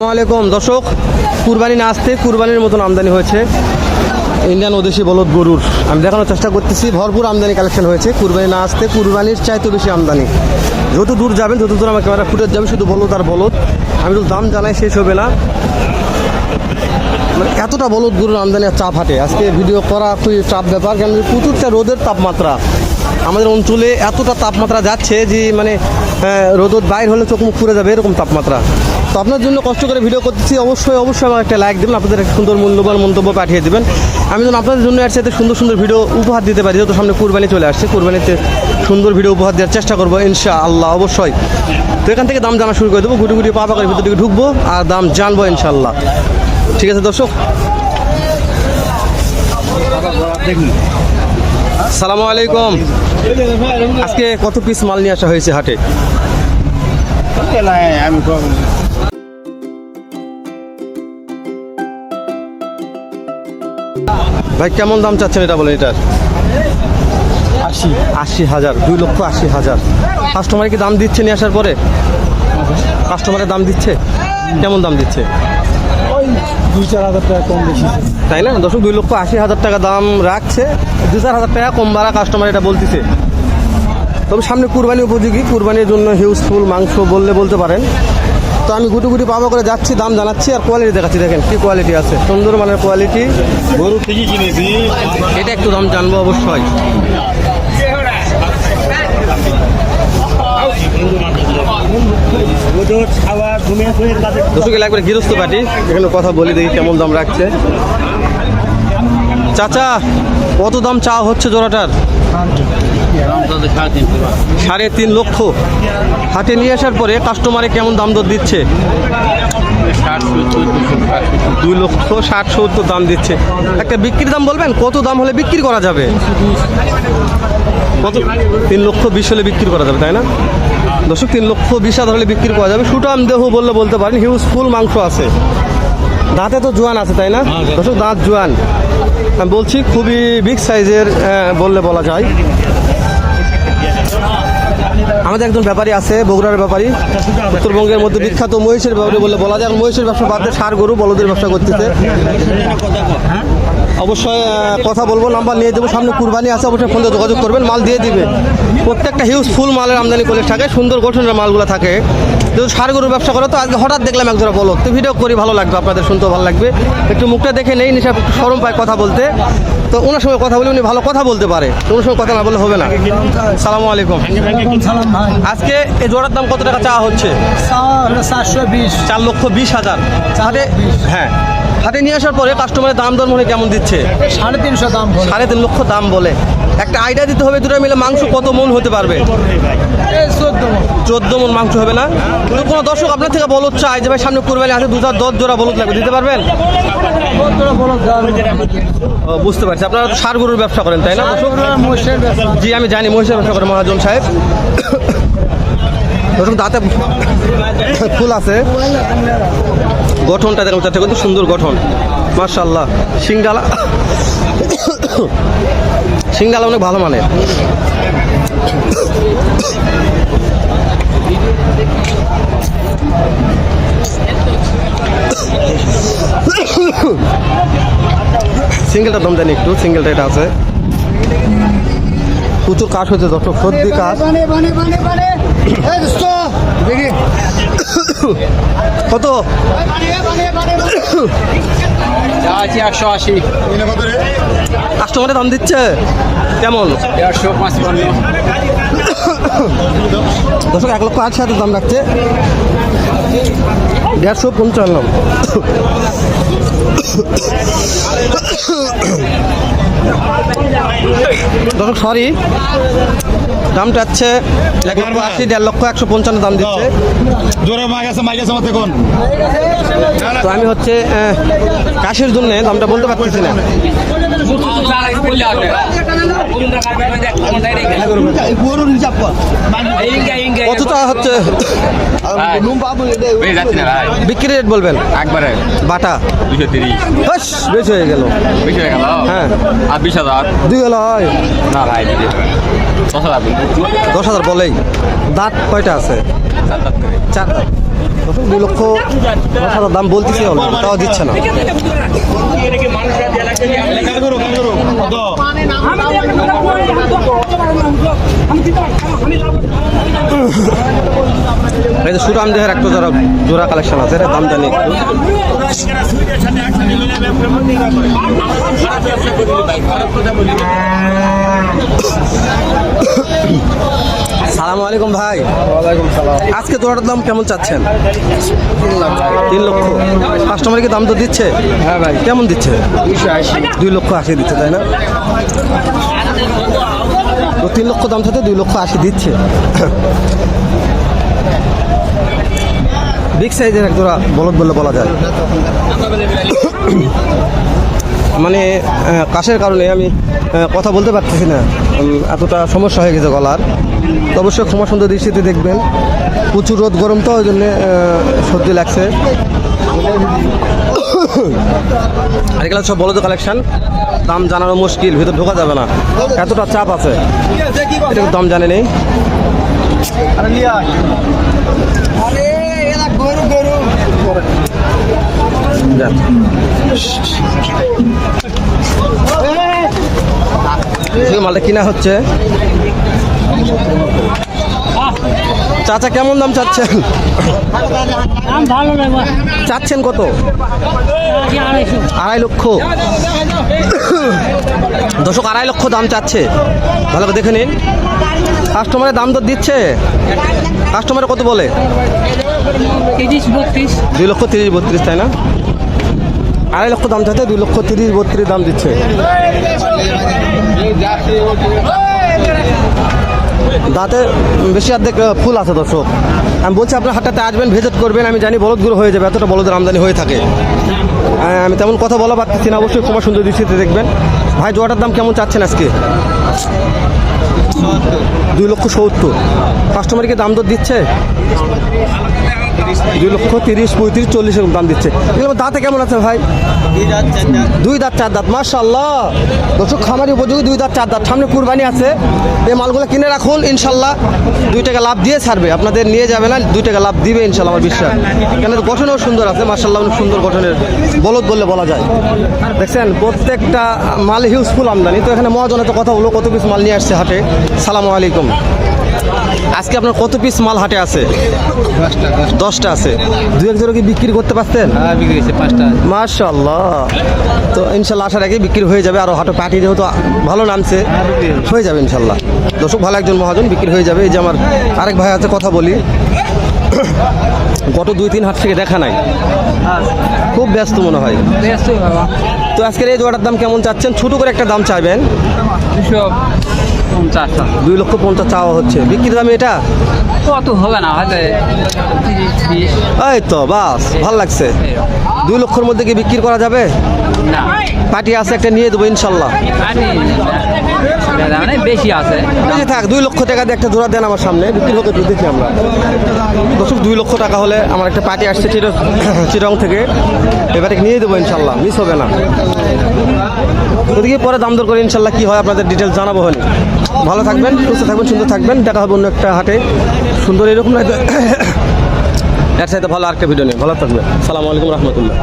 আসসালামাইকুম দর্শক, কুরবানি না আসতে কুরবানির মতন আমদানি হয়েছে। ইন্ডিয়ান ওদেশি বলদ গরুর। আমি দেখানোর চেষ্টা করতেছি, ভরপুর আমদানি কালেকশন হয়েছে। কুরবানি না আসতে কুরবানির চাইতে বেশি আমদানি। যত দূর যাবেন, যত দূর আমার ক্যামেরা ফুটেজ যাবে, শুধু বলদ আর বলদ। আমি তো দাম জানাই শেষ হবে না। মানে এতটা বলদ গরুর আমদানি আর চাপ হাঁটে। আজকে ভিডিও করা খুবই চাপ ব্যাপার কেন প্রচুরটা রোদের তাপমাত্রা। আমাদের অঞ্চলে এতটা তাপমাত্রা যাচ্ছে যে মানে রোদত বাইর হলে চোখ মুখ পুড়ে যাবে এরকম তাপমাত্রা। আপনার জন্য কষ্ট করে ভিডিও করতেছি, অবশ্যই অবশ্যই আমার একটা লাইক দেবেন, আপনাদের একটা সুন্দর মূল্যবান মন্তব্য পাঠিয়ে দেবেন। আমি যেন আপনাদের জন্য এর সাথে সুন্দর সুন্দর ভিডিও উপহার দিতে পারি যেহেতু সামনে কুরবানি চলে আসছে, কুরবানিতে সুন্দর ভিডিও উপহার দেওয়ার চেষ্টা করব ইনশা আল্লাহ অবশ্যই। তো এখান থেকে দাম জানা শুরু করে দেবো, গুটি গুটি পা করে ভিতর দিকে ঢুকবো, আর দাম জানব ইনশাল্লাহ ঠিক আছে, দর্শক। সালামু আলাইকুম। আজকে কত পিস মাল নিয়ে আসা হয়েছে হাটে? আমি ভাই কেমন দাম চাচ্ছেন এটা বলেন এটার? আশি। আশি হাজার দুই লক্ষ আশি হাজার। কাস্টমার কি দাম দিচ্ছে নিয়ে আসার পরে? কাস্টমারের দাম দিচ্ছে? কেমন দাম দিচ্ছে? ওই দুই চার হাজার টাকা কম বেশি। তাই না? দশক দুই লক্ষ আশি হাজার টাকা দাম রাখছে। দু চার হাজার টাকা কম বাড়া কাস্টমার এটা বলতেছে। তবে সামনে কুরবানি উপযোগী। কুরবানির জন্য হিউজফুল মাংস বললে বলতে পারেন। তো আমি গুটি গুটি পাবা করে যাচ্ছি, দাম জানাচ্ছি আর কোয়ালিটি দেখাচ্ছি। দেখেন কি কোয়ালিটি আছে। সুন্দর মানের কোয়ালিটি গরু ঠিকই কিনেছি। এটা একটু দাম জানব অবশ্যই। গৃহস্থ পার্টি। এখানে কথা বলি দেখি কেমন দাম রাখছে। চাচা, কত দাম চা হচ্ছে জোড়াটার? সাড়ে তিন লক্ষ। হাতে নিয়ে আসার পরে কাস্টমারে কেমন দাম দর দিচ্ছে? দুই লক্ষ ষাট সত্তর দাম দিচ্ছে। একটা বিক্রির দাম বলবেন? কত দাম হলে বিক্রি করা যাবে? কত? তিন লক্ষ বিশ হলে বিক্রি করা যাবে তাই না? দর্শক তিন লক্ষ বিশ হাজার হলে বিক্রি করা যাবে। সুটাম দেহ বললে বলতে পারেন হিউজ ফুল মাংস আছে। দাঁতে তো জোয়ান আছে তাই না? দর্শক দাঁত জোয়ান। আমি বলছি খুবই বিগ সাইজের বললে বলা যায়। আমাদের একজন ব্যাপারী আছে, বগুড়ার ব্যাপারী। উত্তরবঙ্গের মধ্যে বিখ্যাত মহিষের ব্যাপারী বলে বলা যায় মহিষের ব্যবসা বাদ সার গরু, বলদের ব্যবসা করতেছে। অবশ্যই কথা বলব, নাম্বার নিয়ে দেবো, সামনে কুরবানি আছে, অবশ্যই ফোন যোগাযোগ করবেন, মাল দিয়ে দিবে। প্রত্যেকটা হিউজ ফুল মালের আমদানি করে থাকে, সুন্দর গঠনের মালগুলো থাকে। যেহেতু সার গরুর ব্যবসা করে তো আজকে হঠাৎ দেখলাম একজোড়া বলো তো ভিডিও করি ভালো লাগবে আপনাদের শুনতে ভালো লাগবে। একটু মুখটা দেখে নেই নিশা একটু সরম পায় কথা বলতে। তো ওনার সঙ্গে কথা বলে উনি ভালো কথা বলতে পারে। তো ওনার সঙ্গে কথা না বললে হবে না। সালামু আলাইকুম। আজকে এই জোড়ার দাম কত টাকা চাওয়া হচ্ছে? চারশো বিশ। চার লক্ষ বিশ হাজার। হাটে হ্যাঁ। হাটে নিয়ে আসার পরে কাস্টমারের দাম দর মনে কেমন দিচ্ছে? সাড়ে তিনশো দাম সাড়ে তিন লক্ষ দাম বলে। একটা আইডিয়া দিতে হবে দুটো মিলে মাংস কত মন হতে পারবে? চোদ্দ মন। মাংস হবে না? তো কোনো দর্শক আপনার থেকে বলত চাই যে ভাই সামনে কুরবানি আছে দু চার দশ জোড়া বলত লাগবে দিতে পারবেন? বুঝতে পারছি। আপনারা তো সার গরুর ব্যবসা করেন তাই না? জি আমি জানি মহিষের ব্যবসা করেন মহাজন সাহেব। দাঁতে ফুল আছে। গঠনটা দেখুন চারটে কিন্তু সুন্দর গঠন। মার্শাল্লাহ সিংডালা সিংডালা অনেক ভালো মানের। সিঙ্গেলটা দম দেন একটু, সিঙ্গেলটা এটা আছে। প্রচুর কাঠ হয়েছে দর্শক সর্দি কাঠ দেখি। কত? আছে একশো আশি। কাস্টমারে দাম দিচ্ছে। কেমন? দেড়শো পাঁচপান্ন দর্শক এক লক্ষ হাজার দাম রাখছে। দেড়শো পঞ্চান্ন। দর্শক সরি দামটা হচ্ছে এক লক্ষ আশি দেড় লক্ষ একশো পঞ্চান্ন দাম দিচ্ছে। জোরে আছে মাইক আছে মতে কোন? তো আমি হচ্ছে কাশির কাশের জন্য দামটা বলতে পারতেছি না। কতটা হচ্ছে? বিক্রি রেট বলবেন? একবারে। বাটা? দুশো তিরিশ। বেশি হয়ে গেল। বেশি হয়ে গেল? হ্যাঁ। আর বিশ হাজার? দুই হলো হয়। না ভাই দশ হাজার দশ হাজার বলেই। দাঁত কয়টা আছে? চার দাঁত। দুই লক্ষ হাজার দাম বলতেছি তাও দিচ্ছে না। এই যে সুরাম দেহের একটা জোড়া জোড়া কালেকশন আছে দাম জানি সালাম আলাইকুম ভাই। ওয়ালাইকুম সালাম। আজকে জোড়াটার দাম কেমন চাচ্ছেন? তিন লক্ষ। কাস্টমার কি দাম তো দিচ্ছে? হ্যাঁ ভাই। কেমন দিচ্ছে? দুইশো দুই লক্ষ আশি দিচ্ছে তাই না? তো তিন লক্ষ দাম থাকে দুই লক্ষ আশি দিচ্ছে। বিগ সাইজের এক জোড়া বলদ বললে বলা যায়। মানে কাশের কারণে আমি কথা বলতে পারতেছি না। এতটা সমস্যা হয়ে গেছে গলার। তো অবশ্যই ক্ষমা সুন্দর দৃষ্টিতে দেখবেন। প্রচুর রোদ গরম তো, ওই জন্যে সর্দি লাগছে। এগুলো সব বলদ কালেকশন। দাম জানানো মুশকিল, ভিতর ঢোকা যাবে না। এতটা চাপ আছে। দাম জানে নেই। আরে গরু গরু। মালটা কিনা হচ্ছে। চাচা কেমন দাম চাচ্ছেন? চাচ্ছেন কত? আড়াই লক্ষ। দশক আড়াই লক্ষ দাম চাচ্ছে। ভালো করে দেখে নিন। কাস্টমারের দাম তো দিচ্ছে। কাস্টমারে কত বলে? দুই লক্ষ তিরিশ বত্রিশ তাই না? আড়াই লক্ষ দাম চাইতে দুই লক্ষ তিরিশ, বত্রিশ দাম দিচ্ছে। দাঁতে বেশি অর্ধেক ফুল আছে দর্শক। আমি বলছি, আপনার হাটটাতে আসবেন ভিজিট করবেন, আমি জানি বলদগুলো হয়ে যাবে, এতটা বলদের আমদানি হয়ে থাকে। আমি তেমন কথা বলা পারতেছি না, অবশ্যই ক্ষমা সুন্দর দৃষ্টিতে দেখবেন। ভাই, জোয়াটার দাম কেমন চাচ্ছেন আজকে? দুই লক্ষ সত্তর। কাস্টমারকে দাম দর দিচ্ছে? দুই লক্ষ তিরিশ, পঁয়ত্রিশ, চল্লিশ এরকম দাম দিচ্ছে। দাঁতে কেমন আছে ভাই? দুই দাঁত, চার দাঁত মার্শাল্লাহ দর্শক, খামারি উপযোগী দুই দাঁত, চার দাঁত। সামনে কুরবানি আছে। এই মালগুলো কিনে রাখুন ইনশাল্লাহ দুই টাকা লাভ দিয়ে ছাড়বে। আপনাদের নিয়ে যাবে না, দুই টাকা লাভ দিবে ইনশাল্লাহ আমার বিশ্বাস। এর গঠনও সুন্দর আছে মার্শাল্লাহ অনেক সুন্দর গঠনের বলদ বললে বলা যায়। দেখছেন, প্রত্যেকটা মাল হিউজফুল আমদানি। তো এখানে মহাজনের তো কথা হলো কত কিছু মাল নিয়ে আসছে হাটে। সালামু আলাইকুম। আজকে আপনার কত পিস মাল হাটে আছে? দশটা আছে। দু এক জোড়া কি বিক্রি করতে পারতেন? হ্যাঁ মাশাল্লাহ তো ইনশাল্লাহ আসার আগে বিক্রি হয়ে যাবে আর হাটো পাটি যেহেতু ভালো নামছে হয়ে যাবে ইনশাল্লাহ দর্শক ভালো একজন মহাজন বিক্রি হয়ে যাবে। এই যে আমার আরেক ভাই আছে কথা বলি। গত দুই তিন হাট থেকে দেখা নাই। খুব ব্যস্ত মনে হয়। তো আজকের এই জোড়াটার দাম কেমন চাচ্ছেন? ছোট করে একটা দাম চাইবেন। পঞ্চাশ দুই লক্ষ পঞ্চাশ চাওয়া হচ্ছে। বিক্রির দাম এটা? কত হবে না হয়তো এই তো বাস ভালো লাগছে। দুই লক্ষর মধ্যে কি বিক্রি করা যাবে? না। পার্টি আছে একটা নিয়ে দেবো ইনশাল্লাহ। বেশি আছে। বেশি থাক দুই লক্ষ টাকা দিয়ে একটা জোড়া দেন আমার সামনে বিক্রি একটু দেখি আমরা। দর্শক দুই লক্ষ টাকা হলে আমার একটা পার্টি আসছে চির চিরং থেকে। এবারে নিয়ে দেবো ইনশাল্লাহ মিস হবে না। ওদিকে পরে দাম দর করে ইনশাল্লাহ কি হয় আপনাদের ডিটেলস জানাব হলে ভালো থাকবেন, সুস্থ থাকবেন, সুন্দর থাকবেন। দেখা হবে অন্য একটা হাটে। সুন্দর এরকম এর সাথে ভালো আরেকটা ভিডিও নেই ভালো থাকবেন। সালামু আলাইকুম রহমতুল্লাহ।